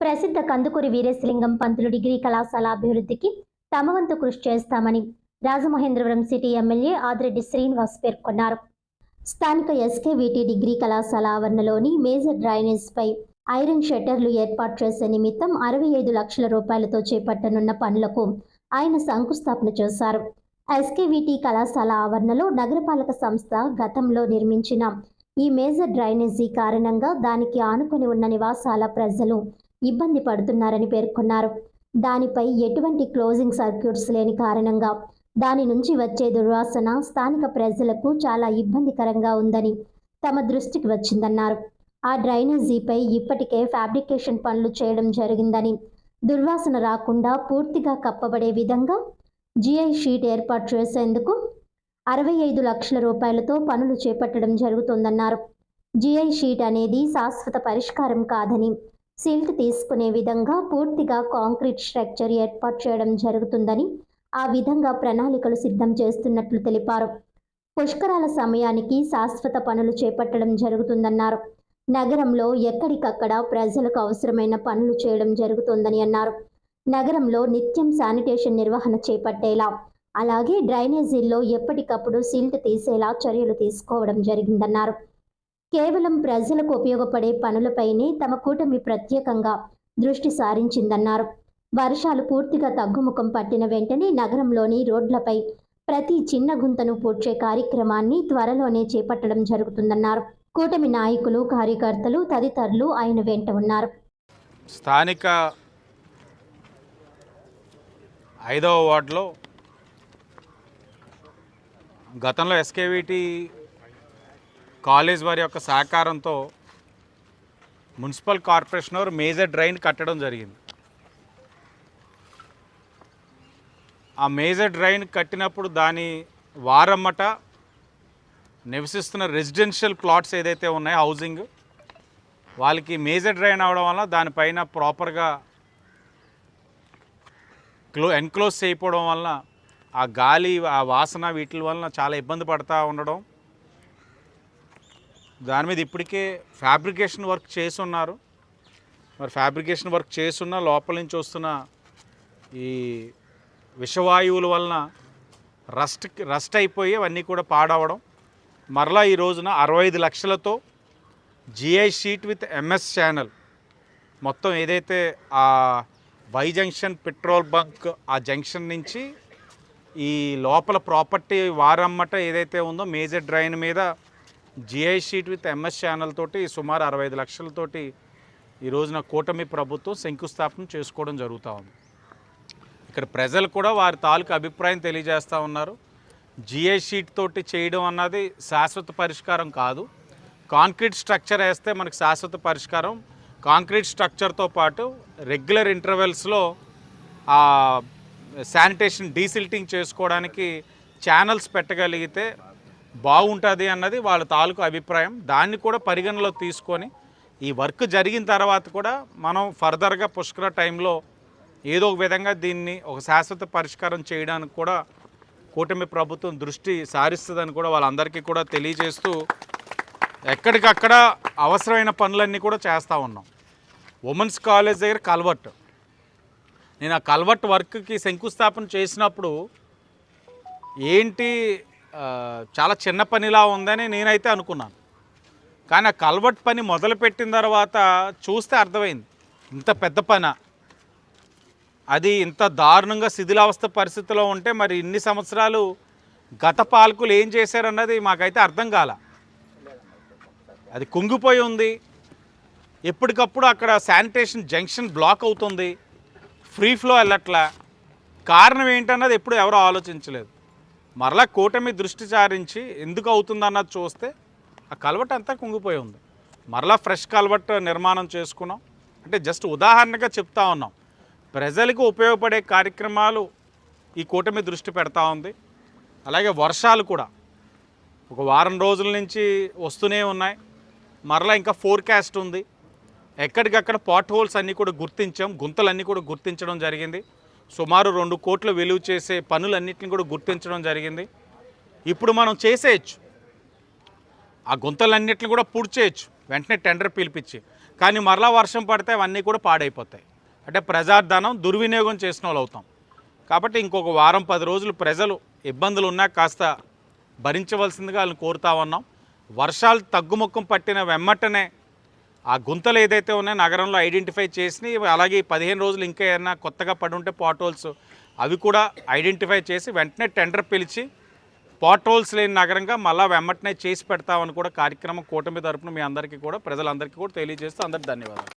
ప్రసిద్ధ కందుకూరి వీరేశలింగం పంతులు డిగ్రీ కళాశాల అభివృద్ధికి తమ వంతు కృషి చేస్తామని రాజమహేంద్రవరం సిటీ ఎమ్మెల్యే ఆదిరెడ్డి శ్రీనివాస్ పేర్కొన్నారు. స్థానిక ఎస్కేవిటి డిగ్రీ కళాశాల ఆవరణలోని మేజర్ డ్రైనేజ్పై ఐరన్ షట్టర్లు ఏర్పాటు చేసే నిమిత్తం అరవై ఐదు లక్షల రూపాయలతో చేపట్టనున్న పనులకు ఆయన శంకుస్థాపన చేశారు. ఎస్కేవిటి కళాశాల ఆవరణలో నగరపాలక సంస్థ గతంలో నిర్మించిన ఈ మేజర్ డ్రైనేజీ కారణంగా దానికి ఆనుకొని ఉన్న నివాసాల ప్రజలు ఇబ్బంది పడుతున్నారని పేర్కొన్నారు. దానిపై ఎటువంటి క్లోజింగ్ సర్క్యూట్స్ లేని కారణంగా దాని నుంచి వచ్చే దుర్వాసన స్థానిక ప్రజలకు చాలా ఇబ్బందికరంగా ఉందని తమ దృష్టికి వచ్చిందన్నారు. ఆ డ్రైనేజీపై ఇప్పటికే ఫ్యాబ్రికేషన్ పనులు చేయడం జరిగిందని దుర్వాసన రాకుండా పూర్తిగా కప్పబడే విధంగా జిఐ షీట్ ఏర్పాటు చేసేందుకు అరవై ఐదు లక్షల రూపాయలతో పనులు చేపట్టడం జరుగుతోందన్నారు. జిఐ షీట్ అనేది శాశ్వత పరిష్కారం కాదని సిల్ట్ తీసుకునే విధంగా పూర్తిగా కాంక్రీట్ స్ట్రక్చర్ ఏర్పాటు చేయడం జరుగుతుందని ఆ విధంగా ప్రణాళికలు సిద్ధం చేస్తున్నట్లు తెలిపారు. పుష్కరాల సమయానికి శాశ్వత పనులు చేపట్టడం జరుగుతుందన్నారు. నగరంలో ఎక్కడికక్కడ ప్రజలకు అవసరమైన పనులు చేయడం జరుగుతుందని అన్నారు. నగరంలో నిత్యం శానిటేషన్ నిర్వహణ చేపట్టేలా అలాగే డ్రైనేజీల్లో ఎప్పటికప్పుడు సిల్ట్ తీసేలా చర్యలు తీసుకోవడం జరిగిందన్నారు. కేవలం ప్రజలకు ఉపయోగపడే పనులపైనే తమ కూటమి ప్రత్యేకంగా దృష్టి సారించిందన్నారు. వర్షాలు పూర్తిగా తగ్గుముఖం పట్టిన వెంటనే నగరంలోని రోడ్లపై ప్రతి చిన్న గుంతను పూడ్చే కార్యక్రమాన్ని త్వరలోనే చేపట్టడం జరుగుతుందన్నారు. కూటమి నాయకులు కార్యకర్తలు తదితరులు ఆయన వెంట ఉన్నారు. స్థానిక ఐదవ వార్డులో గతంలో ఎస్కేవిటీ కాలేజ్ వారి యొక్క సహకారంతో మున్సిపల్ కార్పొరేషన్ వారు మేజర్ డ్రైన్ కట్టడం జరిగింది. ఆ మేజర్ డ్రైన్ కట్టినప్పుడు దాని వారమ్మట నివసిస్తున్న రెసిడెన్షియల్ ప్లాట్స్ ఏదైతే ఉన్నాయో హౌసింగ్ వాళ్ళకి మేజర్ డ్రైన్ అవడం వల్ల దానిపైన ప్రాపర్గా క్లో ఎన్క్లోజ్ చేయకపోవడం వల్ల ఆ గాలి ఆ వాసన వీటి వలన చాలా ఇబ్బంది పడతా ఉండడం దాని మీద ఇప్పటికే ఫ్యాబ్రికేషన్ వర్క్ చేసి ఉన్నారు మరి ఫ్యాబ్రికేషన్ వర్క్ చేస్తున్న లోపల నుంచి వస్తున్న ఈ విషవాయువుల వలన రస్ట్ రస్ట్ అయిపోయి అవన్నీ కూడా పాడవడం. మరలా ఈ రోజున అరవై ఐదు లక్షలతో GI sheet with MS channel మొత్తం ఏదైతే ఆ వై జంక్షన్ పెట్రోల్ బంక్ ఆ జంక్షన్ నుంచి ఈ లోపల ప్రాపర్టీ వారమ్మట ఏదైతే ఉందో మేజర్ డ్రైన్ మీద GI sheet with MS channel తోటి సుమారు అరవై ఐదు లక్షలతోటి ఈ రోజున కూటమి ప్రభుత్వం శంకుస్థాపన చేసుకోవడం జరుగుతూ ఉంది. ఇక్కడ ప్రజలు కూడా వారి తాలూకు అభిప్రాయం తెలియజేస్తూ ఉన్నారు. జిఐ షీట్ తోటి చేయడం అన్నది శాశ్వత పరిష్కారం కాదు. కాంక్రీట్ స్ట్రక్చర్ వేస్తే మనకు శాశ్వత పరిష్కారం. కాంక్రీట్ స్ట్రక్చర్తో పాటు రెగ్యులర్ ఇంటర్వెల్స్లో శానిటేషన్ డీసిల్టింగ్ చేసుకోవడానికి ఛానల్స్ పెట్టగలిగితే బాగుంటుంది అన్నది వాళ్ళ తాలూకు అభిప్రాయం. దాన్ని కూడా పరిగణలో తీసుకొని ఈ వర్క్ జరిగిన తర్వాత కూడా మనం ఫర్దర్గా పుష్కర టైంలో ఏదో ఒక విధంగా దీన్ని ఒక శాశ్వత పరిష్కారం చేయడానికి కూడా కూటమి ప్రభుత్వం దృష్టి సారిస్తుందని కూడా వాళ్ళందరికీ కూడా తెలియజేస్తూ ఎక్కడికక్కడ అవసరమైన పనులన్నీ కూడా చేస్తూ ఉన్నాం. ఉమెన్స్ కాలేజ్ దగ్గర కల్వర్ట్. నేను ఆ కల్వర్ట్ వర్క్కి శంకుస్థాపన చేసినప్పుడు ఏంటి చాలా చిన్న పనిలా ఉందని నేనైతే అనుకున్నాను. కానీ ఆ కల్వర్ట్ పని మొదలుపెట్టిన తర్వాత చూస్తే అర్థమైంది. ఇంత పెద్ద పని? అది ఇంత దారుణంగా శిథిలావస్థ పరిస్థితిలో ఉంటే మరి ఇన్ని సంవత్సరాలు గత పాలకులు ఏం చేశారన్నది మాకైతే అర్థం కాల. అది కుంగిపోయి ఉంది. ఎప్పటికప్పుడు అక్కడ శానిటేషన్ జంక్షన్ బ్లాక్ అవుతుంది. ఫ్రీ ఫ్లో వెళ్ళట్లా. కారణం ఏంటన్నది ఎప్పుడు ఎవరు ఆలోచించలేదు. మరలా కూటమి దృష్టి సారించి ఎందుకు అవుతుందన్నది చూస్తే ఆ కల్వట్ అంతా కుంగిపోయి ఉంది. మరలా ఫ్రెష్ కల్వట్ నిర్మాణం చేసుకున్నాం. అంటే జస్ట్ ఉదాహరణగా చెప్తా ఉన్నాం. ప్రజలకు ఉపయోగపడే కార్యక్రమాలు ఈ కూటమి దృష్టి పెడతా ఉంది. అలాగే వర్షాలు కూడా. ఒక వారం రోజుల నుంచి వస్తూనే ఉన్నాయి. మరలా ఇంకా ఫోర్కాస్ట్ ఉంది. ఎక్కడికక్కడ పాట్ హోల్స్ అన్నీ కూడా గుర్తించాం. గుంతలన్నీ కూడా గుర్తించడం జరిగింది. సుమారు రెండు కోట్ల వెలువ చేసే పనులన్నింటిని కూడా గుర్తించడం జరిగింది. ఇప్పుడు మనం చేసేయచ్చు. ఆ గుంతలన్నింటిని కూడా పూడ్చేయచ్చు వెంటనే టెండర్ పిలిపించి. కానీ మరలా వర్షం పడితే అవన్నీ కూడా పాడైపోతాయి. అంటే ప్రజాధనం దుర్వినియోగం చేసిన వాళ్ళు అవుతాం. కాబట్టి ఇంకొక వారం పది రోజులు ప్రజలు ఇబ్బందులు ఉన్నా కాస్త భరించవలసిందిగా వాళ్ళని కోరుతా ఉన్నాం. వర్షాలు తగ్గుముఖం పట్టిన వెమ్మటనే ఆ గుంతలు ఏదైతే ఉన్నాయో నగరంలో ఐడెంటిఫై చేసి అలాగే పదిహేను రోజులు ఇంకా ఏమైనా కొత్తగా పడి ఉంటే పాట్ హోల్స్ అవి కూడా ఐడెంటిఫై చేసి వెంటనే టెండర్ పిలిచి పాట్ హోల్స్ లేని నగరంగా మళ్ళీ వెమ్మటనే చేసి పెడతామని కూడా కార్యక్రమం కూటమి తరపున మీ అందరికీ కూడా ప్రజలందరికీ కూడా తెలియజేస్తూ అందరికీ ధన్యవాదాలు.